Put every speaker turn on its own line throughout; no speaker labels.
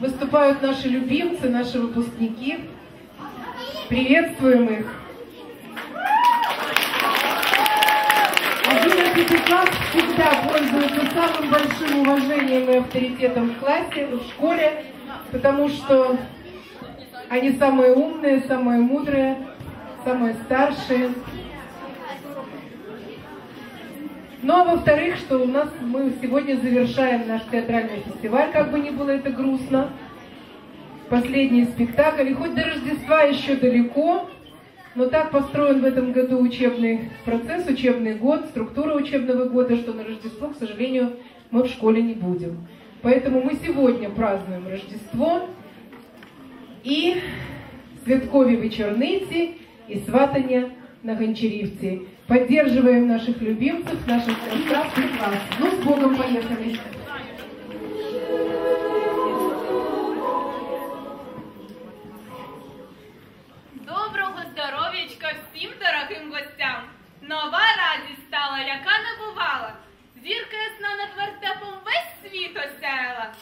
выступают наши любимцы, наши выпускники. Приветствуем их. 11 класс всегда пользуется самым большим уважением и авторитетом в классе, в школе, потому что они самые умные, самые мудрые, самые старшие. Ну а во-вторых, что у нас мы сегодня завершаем наш театральный фестиваль, как бы ни было это грустно. Последний спектакль. И хоть до Рождества еще далеко, но так построен в этом году учебный процесс, учебный год, структура учебного года, что на Рождество, к сожалению, мы в школе не будем. Поэтому мы сегодня празднуем Рождество і святкові вечорниці и сватання На Гончарівці. Поддерживаем наших любимцев, наших красавцев класс. Ну, с Богом поехали!
Доброго здоров'ячка всім дорогим гостям! Нова радість стала, яка не бувала. Зірка ясна над вертепом весь світ осяяла.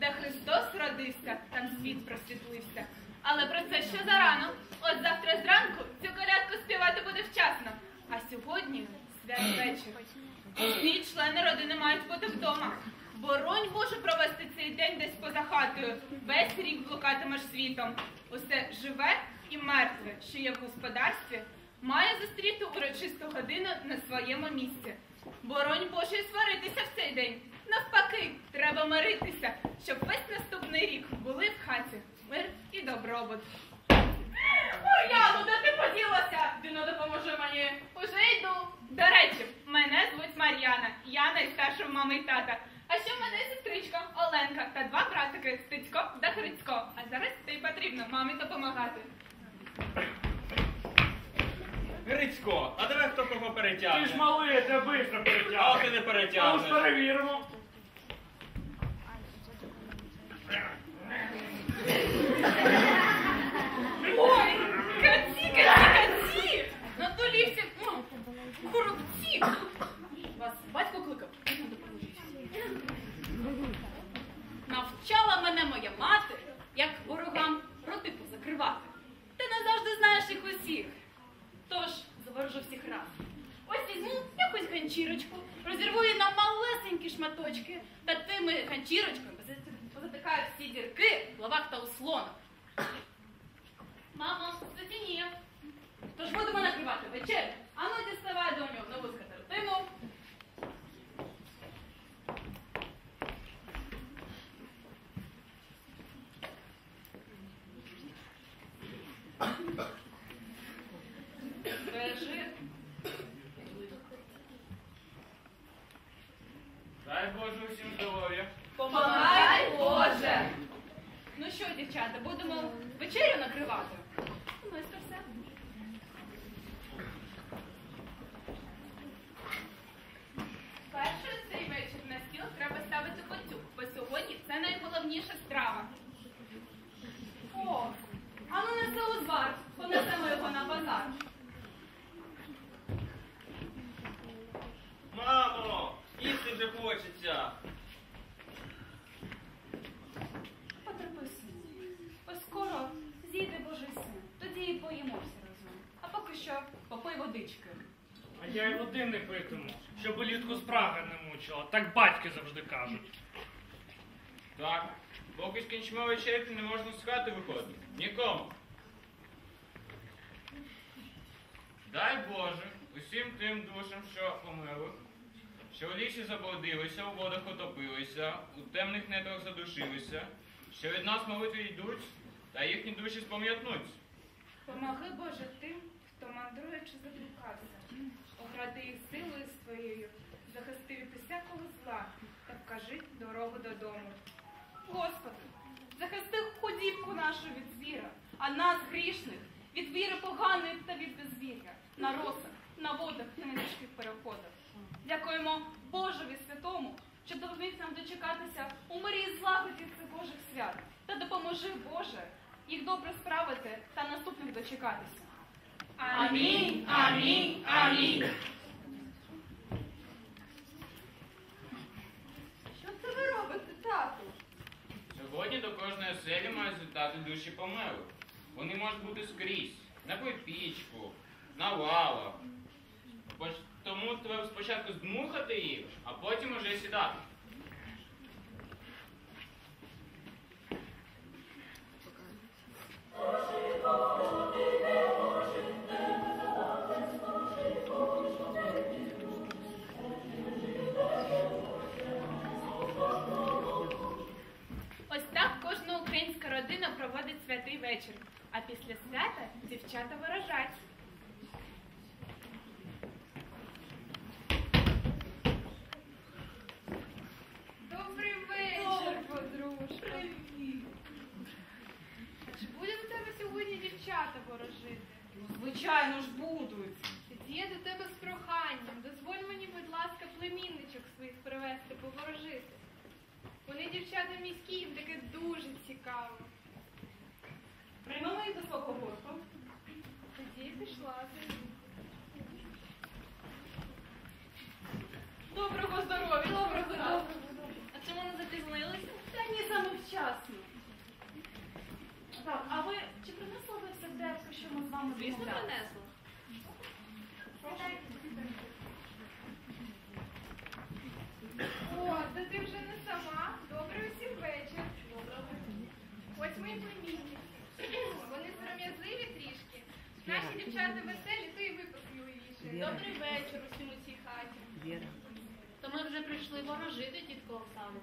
Де Христос родився, там світ просвітлився. Але про це ще зарано. От завтра зранку цю колядку співати буде вчасно. А сьогодні святвечір. Усі члени родини мають бути вдома. Боронь Боже провести цей день десь поза хатою. Весь рік блукатимеш світом. Усе живе і мертве, що є в господарстві, має зустріти урочисту годину на своєму місці. Боронь Боже сваритися в цей день. Навпаки, треба миритися, щоб весь наступний рік були в хаті мир і добробут. Мар'яно, де ти поділася? Діно допоможе мені. Уже йду. До речі, мене звуть Мар'яна. Я найстарша в мами і тата. А ще в мене сестричка Оленка та два братики Стецько та Грицько. А зараз тобі потрібно мамі допомагати.
Грицько, а давай хто кого перетягне?
Ти ж малий, я тебе швидко
А ти не
А ось
перетягнеш.
перевіримо.
Вас батько кликав? Допоможіть. Навчала мене моя мати, як ворогам роти позакривати. Ти не завжди знаєш їх усіх. Тож, заворожу всіх раз. Ось візьму якусь ганчірочку, розірву її на малесенькі шматочки, та тими ганчірочками позатикаю всі дірки в лавах та у слонах. Мамо, затініє. Тож будемо накривати вечерю. Ану, діставай доню нову скатертину. Бережи.
Дай Боже усім здоров'я.
Помагай, Боже! Ну що, дівчата, будемо вечерю накривати? Ну, ось це все. Перший цей вечір на стіл треба ставити котю, бо сьогодні це найголовніша страва. О, а ну неси узвар, понесемо його на базар.
Мамо, їсти вже хочеться.
Потерпи, сину. Скоро зійде Божий син, тоді і поїмося разом. А поки що попий водички.
А я й води не питиму, щоб улітку спрага не мучила. Так батьки завжди кажуть.
Так, поки скінчимо вечерю, не можна з хати виходити. Нікому. Дай Боже усім тим душам, що померли, що в лісі заблудилися, у водах утопилися, у темних нетрах задушилися, що від нас молитви йдуть, та їхні душі спам'ятнуться.
Помоги, Боже, тим, хто мандрує чи заблукався. Огради їх силою своєю, захисти від усякого зла та вкажи дорогу додому. Господи, захисти худібку нашу від звіра, а нас, грішних, від віри поганої та від безвір'я, на росах, на водах та на тяжких переходах. Дякуємо Божеві святому, що допоміг нам дочекатися у мирі і злагоді цих Божих свят. Та допоможи, Боже, їх добре справити та наступних дочекатися. Амінь, амінь, амінь.
Що це ви робите, тату?
Сьогодні до кожної оселі мають злітати душі померлих. Вони можуть бути скрізь, на печку, на лавах. Тому треба спочатку здмухати їх, а потім уже сідати.
Дівчата ворожать. Добрий вечір, подружка. Привіт. Чи буде до тебе сьогодні дівчата ворожити?
Звичайно ж будуть.
Тоді я до тебе з проханням. Дозволь мені, будь ласка, племінничок своїх привезти, поворожити. Вони дівчата міські, їм таке дуже цікаво.
Приймемо їх до свого гурту.
Я пішла.
Доброго здоров'я. Доброго здоров'я.
А чому не запізнилися?
Та ні, саме вчасно. Так, а ви чи принесли ви все те, про що ми з вами
Звісно, принесла. О, та ти вже не сама. Добрий усім вечір. Ось мої племінниці. Наші дівчата веселі, то і ви посміливіше. Добрий вечір усім у цій хаті.
То ми вже прийшли ворожити, тітко Оксану.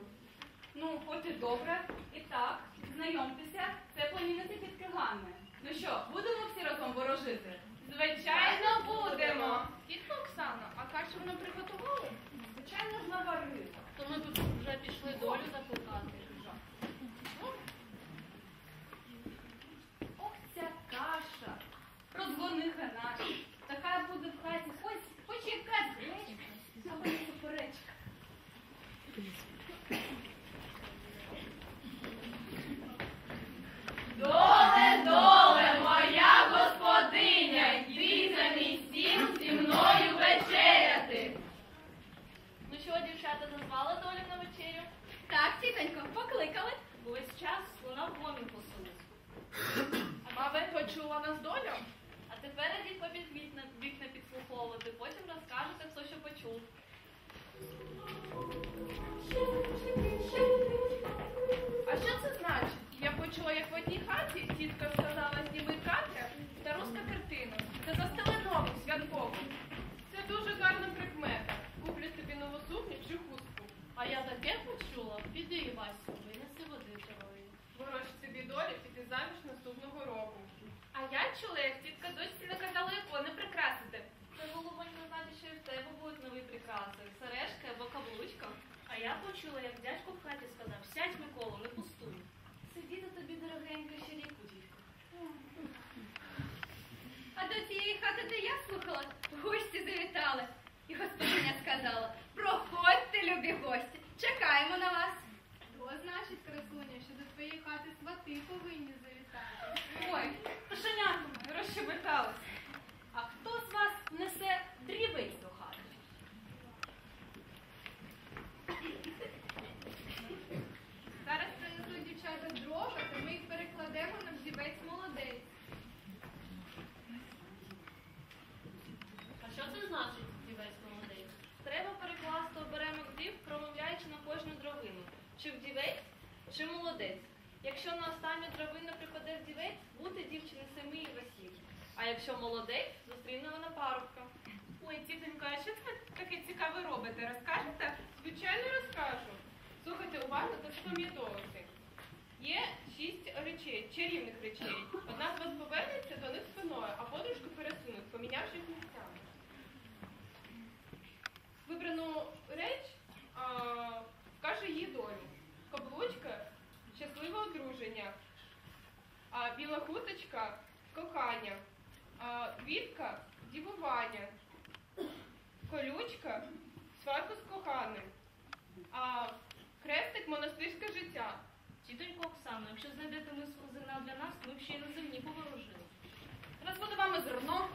Ну, от і добре. І так, знайомтеся, це племінниця тітки Ганни. Ну що, будемо всі разом ворожити?
Звичайно, будемо. Тітко Оксано, а кашу воно приготували?
Звичайно ж наварили.
То ми тут вже пішли долю закликати.
Нову. Це дуже гарна прикмета. Куплю собі нову сукню чи хустку.
А я таке почула, піди, Івасю, винеси води чарові.
Ворож собі долі піти заміж наступного року. А я чула, як тітка дочці наказала ікони прикрасити.
Це головонь не знати, що і в тебе будуть нові прикраси. Сережка або каблучка. А я почула, як дядько в хаті сказав, сядь, Микола, не пустуй. Сидіти тобі, дорогенька, ще ріку дівка.
А до цієї хати, де я слухала, гості завітали. І господиня сказала, проходьте, любі гості, чекаємо на вас.
То значить, красуня, що до твоєї хати свати повинні завітати.
Ой, кошенятко моє, розщебеталась. А хто з вас несе дрівець до хати?
Зараз принесуть дівчата дрова, то ми їх перекладемо на взівець молодець.
А що це значить, дівець молодець? Треба перекласти оберемок дів, промовляючи на кожну дровину. Чи вдівець, чи молодець. Якщо на останню дровину припаде вдівець, бути дівчини семи і весіль. А якщо молодець, зустріне вона парубка.
Ой, тітонько, а що це таке цікаве робите? Розкажете? Звичайно, розкажу. Слухайте уважно та запам'ятовуйте. Є шість речей, чарівних речей. Одна з вас повернеться до них спиною, а подружку пересунуть, помінявшись місцями. Вибрану реч а, вкаже її долю. Каблучка щасливе одруження, а, біла хуточка кохання, квітка дівування, колючка сварку з коханим, а хрестик монастирське життя.
Тітонько Оксано, якщо знайдете ми зерна для нас, ми б ще й на землі поворожили.
Вами зерно.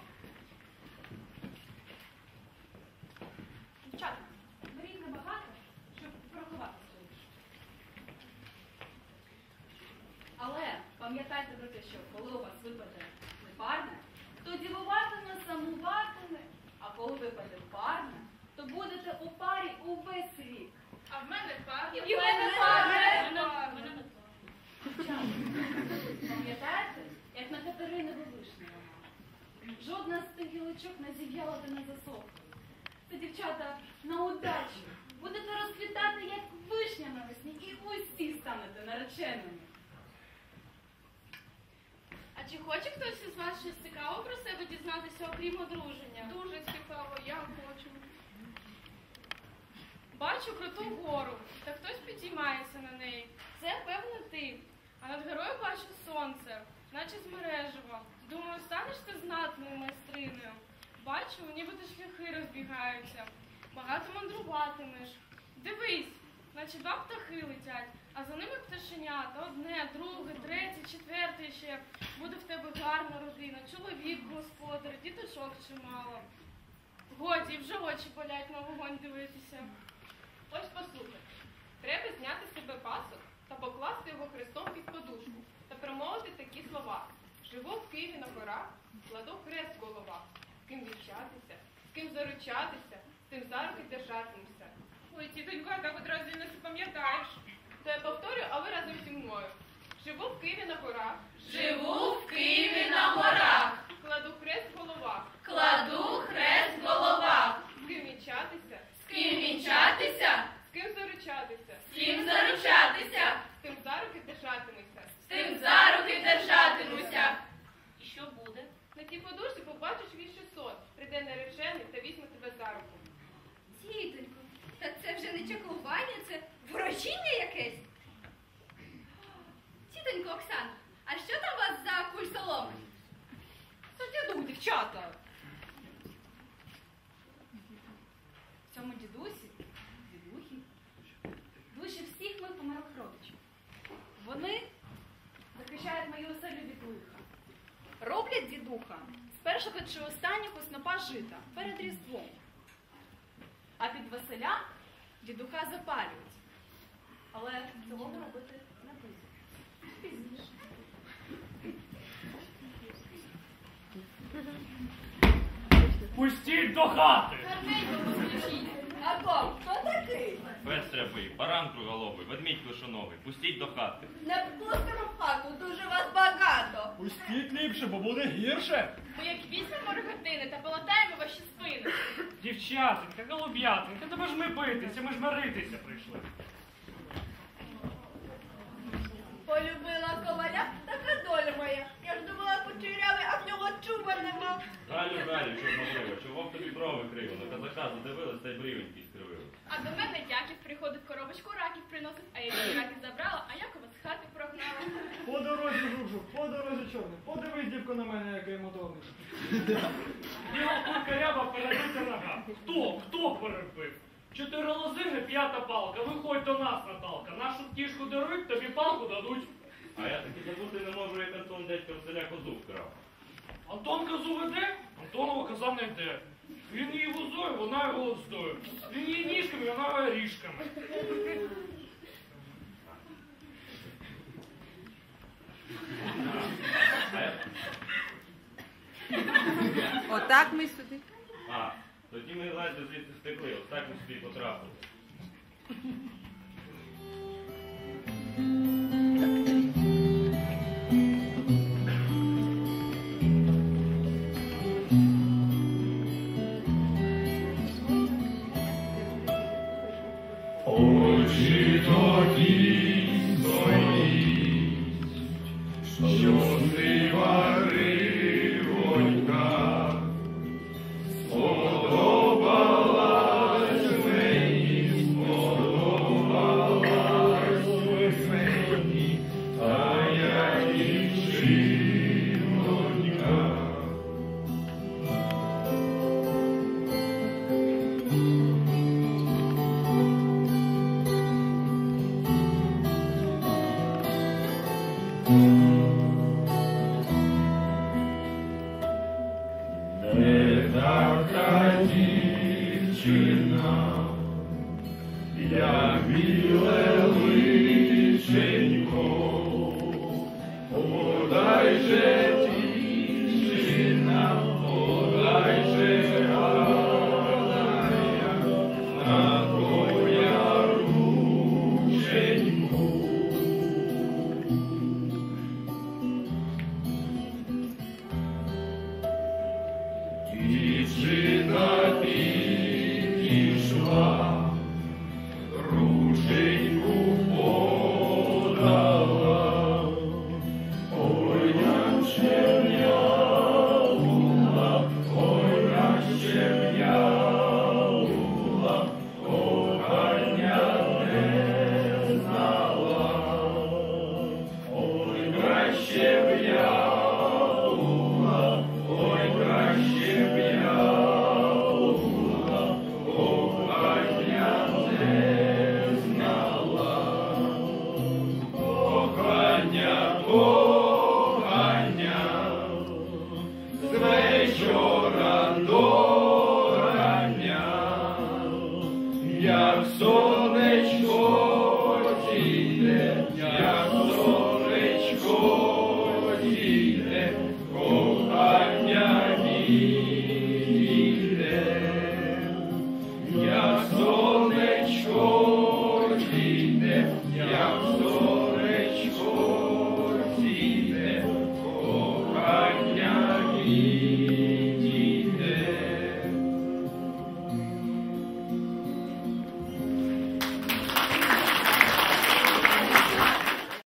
Те, що коли у вас випаде непарне, то дівуватиме, самуватиме, а коли випаде парне, то будете у парі увесь рік.
А в мене пар.
І в мене парне. Пам'ятаєте, як на Катерини Вишнева? Жодна з тих гілочок не зів'яла та не засохла. Це, дівчата, на удачу. Будете розквітати, як вишня навесні, і усі станете нареченими.
Чи хоче хтось із вас щось цікаве про себе дізнатися, окрім одруження?
Дуже цікаво, я хочу.
Бачу круту гору, та хтось підіймається на неї. Це певно ти. А над горою бачу сонце, наче з мережева. Думаю, станеш ти знатною майстриною. Бачу, нібито шляхи розбігаються. Багато мандруватимеш. Дивись, наче два птахи летять, а за ними пташенята. Одне, друге, третє, четверте ще. Буде в тебе гарна родина, чоловік, господар, діточок чимало. Годі, вже очі болять на вогонь дивитися.
Ось послухай. Треба зняти з себе пасок та покласти його хрестом під подушку та промовити такі слова. Живу в Києві на горах, кладу хрест в головах. З ким вінчатися, з ким заручатися, з тим за руки держатимуся. Ой, тітонько, так одразу не пам'ятаєш. Я повторю, а ви разом зі мною. Живу в Києві на горах.
Живу в Києві на горах,
Кладу хрест в головах.
кладу хрест в головах.
З ким вінчатися,
З ким вінчатися,
з ким заручатися,
з ким заручатися,
з тим за руки держатимуся.
з тим за руки держатимуся.
І що буде?
На тій подушці побачиш вірші сон. Прийде наречений та візьме тебе за руку.
Тітонько, та це вже не чаклування, це ворожіння якесь. Тітонько Оксана, а що там у вас за куль соломи?
Діду, дівчата. В цьому дідусі, дідухі, душі всіх моїх померлих родичів. Вони захищають мою оселю від лиха. Роблять дідуха з першого чи останнього снопа жита перед Різдвом. А під Василя дідуха запалюють. Але цього робити не будуть. Пізніше.
Пустіть до хати!
Або хто такий?
Пес рябий, баран круголовий, ведмідь клишоновий, пустіть до хати.
Не пустимо в хату, дуже вас багато.
Пустіть ліпше, бо буде гірше.
Бо як візьмемо рогатини та полатаємо ваші спини.
Дівчатенька, голуб'ятенька, тебе ж ми битися, ми ж миритися прийшли.
Полюбила коваля, така доля моя. Я ж думала кучерявий, а в нього чуба нема.
Галю, Галю, чорнобрива, чого в тобі брови криво, на казака задивилась та й брівенький скривили.
А до мене Яків приходить коробочку раків приносить, а я її раків забрала, а Якова з хати прогнала.
По дорозі жужу, по дорозі чорний. Подивись, дівко, на мене, який моторний.
Діло куркаряба перебита нога. Хто? Хто перебив? Чотири лозини, п'ята палка. Виходь до нас, Наталка. Нашу кішку дарують, тобі палку дадуть.
А я таки забути не можу, як Антон дядько в селя козу вкрав.
Антон козу веде, Антонова коза не йде. Він її вузою, вона голодстою. Він її ніжками, вона орішками. ріжками.
Отак ми сюди.
А, тоді ми ледве звідти втекли, отак так ми сюди потрапили.
uscito chi